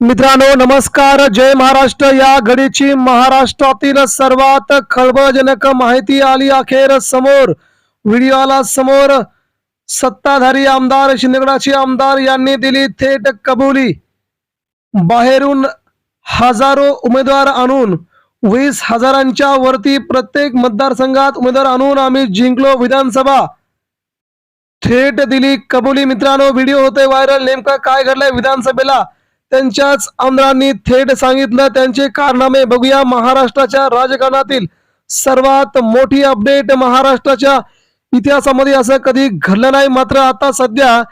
मित्रांनो, नमस्कार. जय महाराष्ट्र. या घडीची महाराष्ट्रातील सर्वात खळबळजनक माहिती आली अखेर समोर. व्हिडिओ आला समोर सत्ताधारी आमदार, शिंदेगडाचे आमदार यांनी दिली थेट कबुली. बाहेरून हजारो उमेदवार वीस हजारांच्या वरती प्रत्येक मतदारसंघात उमेदवार आणून आम्ही जिंकलो विधानसभा. थेट दिली कबुली मित्रांनो, व्हिडिओ होते व्हायरल. नेमका काय घडलंय विधानसभेला? त्यांच्याच आमदारांनी थेट सांगितलं. त्यांचे कारनामे बघूया. महाराष्ट्राच्या राजकारणातील सर्वात मोठी अपडेट महाराष्ट्राच्या इतिहासामध्ये असं कधी घडलं नाही. मात्र आता सध्या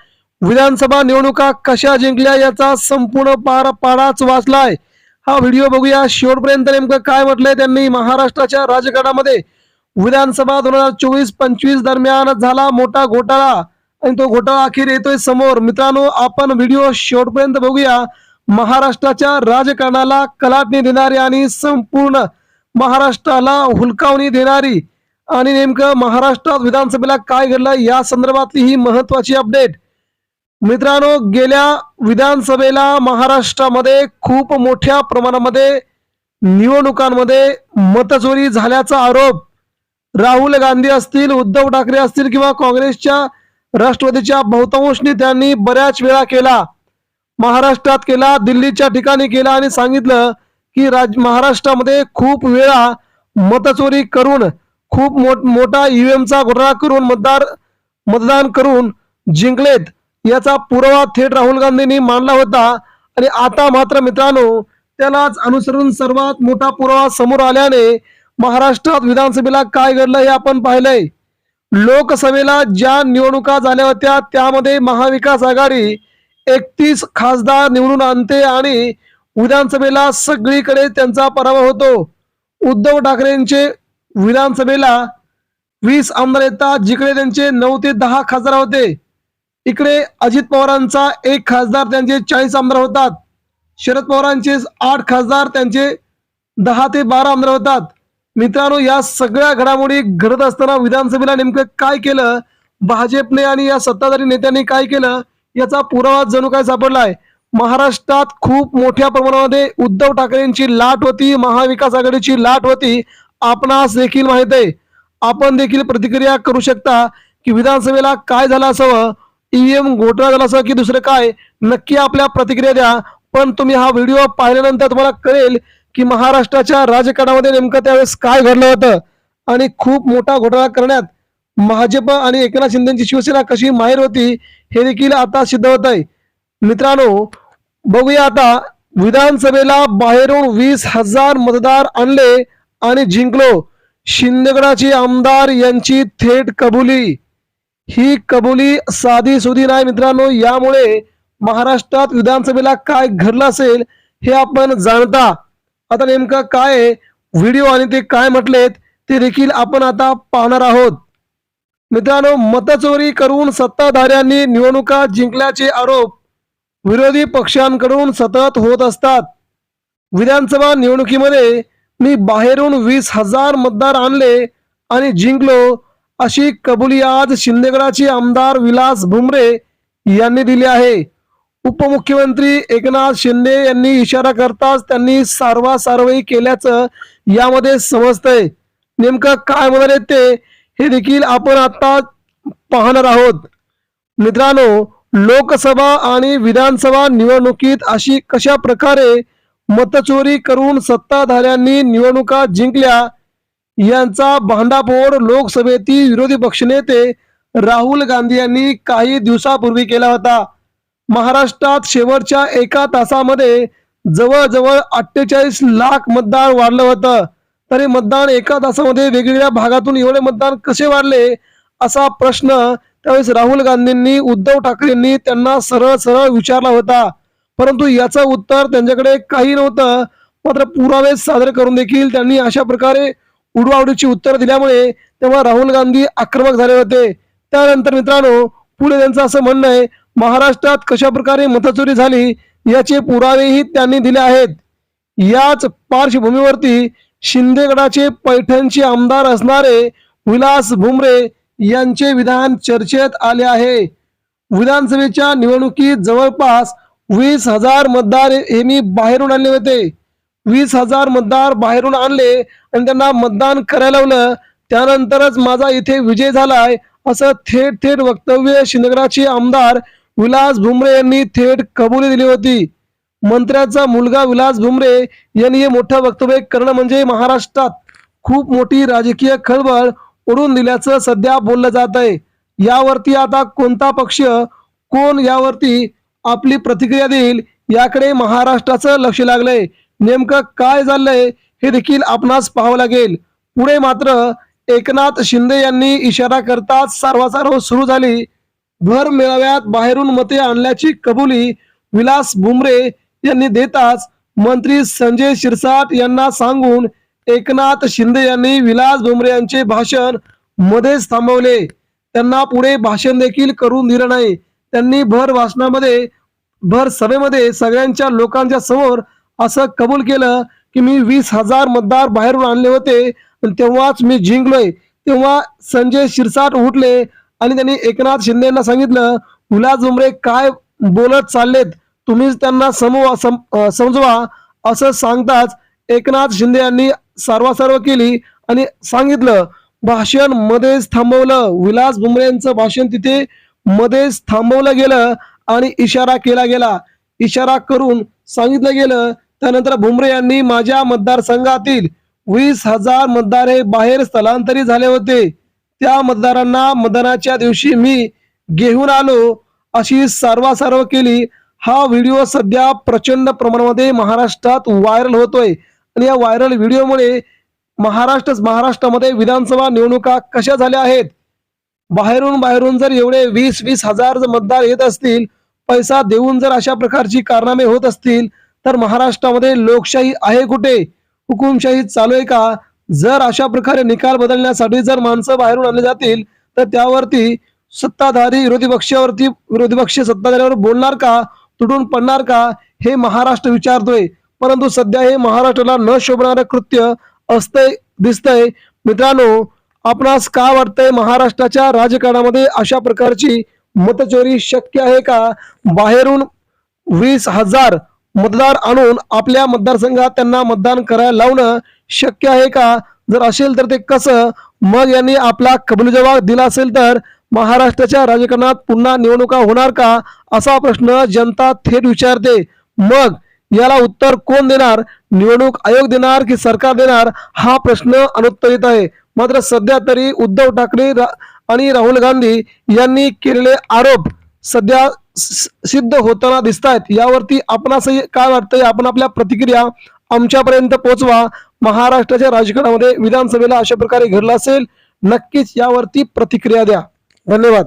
विधानसभा निवडणुका कशा जिंकल्या याचा संपूर्ण पार पाडाच वाचलाय. हा व्हिडिओ बघूया. शेवटपर्यंत नेमकं काय म्हटलंय त्यांनी? महाराष्ट्राच्या राजकारणामध्ये विधानसभा दोन हजार चोवीस पंचवीस दरम्यान झाला मोठा घोटाळा. आणि तो घोटाळा अखेर येतोय समोर. मित्रांनो आपण व्हिडिओ शेवटपर्यंत बघूया. महाराष्ट्राच्या राजकारणाला कलाटणी देणारी आणि संपूर्ण महाराष्ट्राला हुलकावणी देणारी आणि नेमकं महाराष्ट्रात विधानसभेला काय घडलं या संदर्भातली ही महत्वाची अपडेट. मित्रांनो गेल्या विधानसभेला महाराष्ट्रामध्ये खूप मोठ्या प्रमाणामध्ये निवडणुकांमध्ये मतचोरी झाल्याचा आरोप राहुल गांधी असतील उद्धव ठाकरे असतील किंवा काँग्रेसच्या राष्ट्रवादीच्या बहुतांश नेत्यांनी बऱ्याच वेळा केला. महाराष्ट्रात केला दिल्लीच्या ठिकाणी केला आणि सांगितलं की राज महाराष्ट्रामध्ये खूप वेळा मतचोरी करून खूप मोठ मोठा ईव्हीएमचा घोटाळा करून मतदार मतदान करून जिंकलेत. याचा पुरावा थेट राहुल गांधींनी मांडला होता. आणि आता मात्र मित्रांनो त्यालाच अनुसरून सर्वात मोठा पुरावा समोर आल्याने महाराष्ट्रात विधानसभेला काय घडलं हे आपण पाहिलंय. लोकसभेला ज्या निवडणुका झाल्या होत्या त्यामध्ये महाविकास आघाडी एकतीस खासदार निवडून आणते आणि विधानसभेला सगळीकडे त्यांचा पराभव होतो. उद्धव ठाकरेंचे विधानसभेला वीस आमदार येतात जिकडे त्यांचे नऊ ते दहा खासदार होते. इकडे अजित पवारांचा एक खासदार त्यांचे चाळीस आमदार होतात. शरद पवारांचे आठ खासदार त्यांचे दहा ते बारा आमदार होतात. मित्रांनो या सगळ्या घडामोडी घडत असताना विधानसभेला नेमकं काय केलं? भाजपने आणि या सत्ताधारी नेत्यांनी काय केलं? याचा पुरावा जणू काय सापडलाय? महाराष्ट्रात खूप मोठ्या प्रमाणामध्ये उद्धव ठाकरेंची लाट होती महाविकास आघाडीची लाट होती. आपणास देखील माहीत आहे. आपण देखील प्रतिक्रिया करू शकता की विधानसभेला काय झालं असावं? ईव्हीएम घोटाळा झाला असावं की दुसरं काय? नक्की आपल्या प्रतिक्रिया द्या. पण तुम्ही हा व्हिडिओ पाहिल्यानंतर तुम्हाला कळेल की महाराष्ट्राच्या राजकारणामध्ये नेमकं त्यावेळेस काय घडलं होतं. आणि खूप मोठा घोटाळा करण्यात भाजप आणि एकनाथ शिंदेची शिवसेना कशी माहेर होती हे देखील आता सिद्ध होत आहे मित्रांनो बघूया आता विधानसभेला बाहेरून वीस हजार मतदार आणले आणि जिंकलो. शिंदेगडाचे आमदार यांची थेट कबुली. ही कबुली साधी सुधी नाही मित्रांनो यामुळे महाराष्ट्रात विधानसभेला काय घडलं असेल हे आपण जाणता. आता नेमकं काय आहे, व्हिडिओ आणि ते काय म्हटलेत ते देखील आपण आता पाहणार आहोत. मित्रांनो मतचोरी करून सत्ताधाऱ्यांनी निवडणुका जिंकल्याचे आरोप विरोधी पक्षांकडून सतत होत असतात. विधानसभा निवडणुकीमध्ये मी बाहेरून वीस हजार मतदार आणले आणि जिंकलो अशी कबुली आज शिंदेगडाचे आमदार विलास भुमरे यांनी दिली आहे. उपमुख्यमंत्री एकनाथ शिंदे यांनी इशारा करताच त्यांनी सारवासारवई केल्याचं यामध्ये समजतंय. नेमकं काय म्हणाले ते? हे देखील आपण आता पाहणार आहोत. मित्रांनो लोकसभा आणि विधानसभा निवडणुकीत अशी कशा प्रकारे मतचोरी करून सत्ताधाऱ्यांनी निवडणुका जिंकल्या यांचा भांडाफोड लोकसभेतील विरोधी पक्षनेते राहुल गांधी यांनी काही दिवसापूर्वी केला होता. महाराष्ट्रात शेवटच्या एका तासामध्ये जवळजवळ अठ्ठेचाळीस लाख मतदार वाढलं होतं. तरी मतदान एका तासामध्ये वेगवेगळ्या भागातून एवढे मतदान कसे वाढले असा प्रश्न त्यावेळेस राहुल गांधींनी उद्धव ठाकरेंनी त्यांना सरळ सरळ विचारला होता. परंतु याचं उत्तर त्यांच्याकडे काही नव्हतं. मात्र पुरावे सादर करून देखील त्यांनी अशा प्रकारे उडवाउडीची उत्तर दिल्यामुळे तेव्हा राहुल गांधी आक्रमक झाले होते. त्यानंतर मित्रांनो पुढे त्यांचं असं म्हणणं आहे महाराष्ट्रात कशा प्रकारे मतचोरी झाली याचे पुरावेही त्यांनी दिले आहेत. याच पार्श्वभूमीवरती शिंदेगडाचे पैठणचे आमदार असणारे विलास भुमरे यांचे विधान चर्चेत आले आहे. विधानसभेच्या निवडणुकीत जवळपास वीस हजार मतदार हे मी बाहेरून आणले होते. वीस हजार मतदार बाहेरून आणले आणि त्यांना मतदान करायला लावलं. त्यानंतरच माझा इथे विजय झालाय असं थेट थेट वक्तव्य शिंदगडाचे आमदार विलास भुमरे यांनी थेट कबुली दिली होती. मंत्र्याचा मुलगा विलास भुमरे यांनी हे मोठं वक्तव्य करणं म्हणजे महाराष्ट्रात खूप मोठी राजकीय खळबळ उडून दिल्याचं सध्या बोललं जात आहे. यावरती आता कोणता पक्ष कोण यावरती आपली प्रतिक्रिया देईल याकडे महाराष्ट्राचं लक्ष लागलंय. नेमकं काय झालंय हे देखील आपणास पाहावं लागेल. पुढे मात्र एकनाथ शिंदे यांनी इशारा करताच सारवासारव सुरू झाली. भर मेळाव्यात बाहेरून मते आणल्याची कबुली विलास भुमरे यांनी देताच मंत्री संजय शिरसाट यांना सांगून एकनाथ शिंदे यांनी विलास भुमरे यांचे भाषण मध्येच थांबवले. त्यांना पुढे भाषण देखील करून दिलं नाही त्यांनी भर भाषणामध्ये भर सभेमध्ये सगळ्यांच्या लोकांच्या समोर असं कबूल केलं की मी वीस हजार मतदार बाहेरून आणले होते तेव्हाच मी जिंकलोय. तेव्हा संजय शिरसाट उठले आणि त्यांनी एकनाथ शिंदे यांना सांगितलं विलास भुमरे काय बोलत चाललेत? तुम्हीच त्यांना समवा सम समजवा असं सांगताच एकनाथ शिंदे यांनी सर्वासर्व केली आणि सांगितलं भाषण मध्येच थांबवलं. विलास भुमरे यांचं भाषण तिथे मध्येच थांबवलं गेलं आणि इशारा केला गेला. इशारा करून सांगितलं गेलं त्यानंतर भुमरे यांनी माझ्या मतदारसंघातील वीस हजार मतदार हे बाहेर स्थलांतरित झाले होते. त्या मतदारांना मतदानाच्या दिवशी मी घेऊन आलो अशी सर्वासर्व केली. हा व्हिडिओ सध्या प्रचंड प्रमाणामध्ये महाराष्ट्रात व्हायरल होतोय. आणि या व्हायरल व्हिडिओमुळे महाराष्ट्र महाराष्ट्रामध्ये विधानसभा निवडणुका कशा झाल्या आहेत? बाहेरून बाहेरून जर एवढे वीस वीस हजार मतदार येत असतील पैसा देऊन जर अशा प्रकारची कारनामे होत असतील तर महाराष्ट्रामध्ये लोकशाही आहे कुठे? हुकुमशाही चालू आहे का? जर अशा प्रकारे निकाल बदलण्यासाठी जर माणसं बाहेरून आणले जातील तर त्यावरती सत्ताधारी विरोधी पक्षावरती विरोधी पक्ष सत्ताधाऱ्यावर बोलणार का? तुटून पडणार का हे महाराष्ट्र विचारतोय. परंतु सध्या हे महाराष्ट्राला न शोभणारं कृत्य असतंय दिसतंय. मित्रांनो आपणास का वाटतंय महाराष्ट्राच्या राजकारणामध्ये अशा प्रकारची मतचोरी शक्य आहे का? बाहेरून वीस हजार मतदार आणून आपल्या मतदारसंघात त्यांना मतदान करायला लावणं शक्य आहे का? जर असेल तर ते कसं? मग यांनी आपला कबूल जबाब दिला असेल तर महाराष्ट्राच्या राजकारणात पुन्हा निवडणुका होणार का? असा प्रश्न जनता थेट विचारते. मग याला उत्तर कोण देणार? निवडणूक आयोग देणार की सरकार देणार? हा प्रश्न अनुत्तरित आहे. मात्र सध्या तरी उद्धव ठाकरे आणि राहुल गांधी यांनी केलेले आरोप सध्या सिद्ध होताना दिसत आहेत यावरती आपणासही काय वाटतंय? आपण आपल्या प्रतिक्रिया आमच्यापर्यंत पोहोचवा महाराष्ट्राच्या राजकारणामध्ये विधानसभेला अशा प्रकारे घडलं असेल नक्कीच यावरती प्रतिक्रिया द्या. धन्यवाद.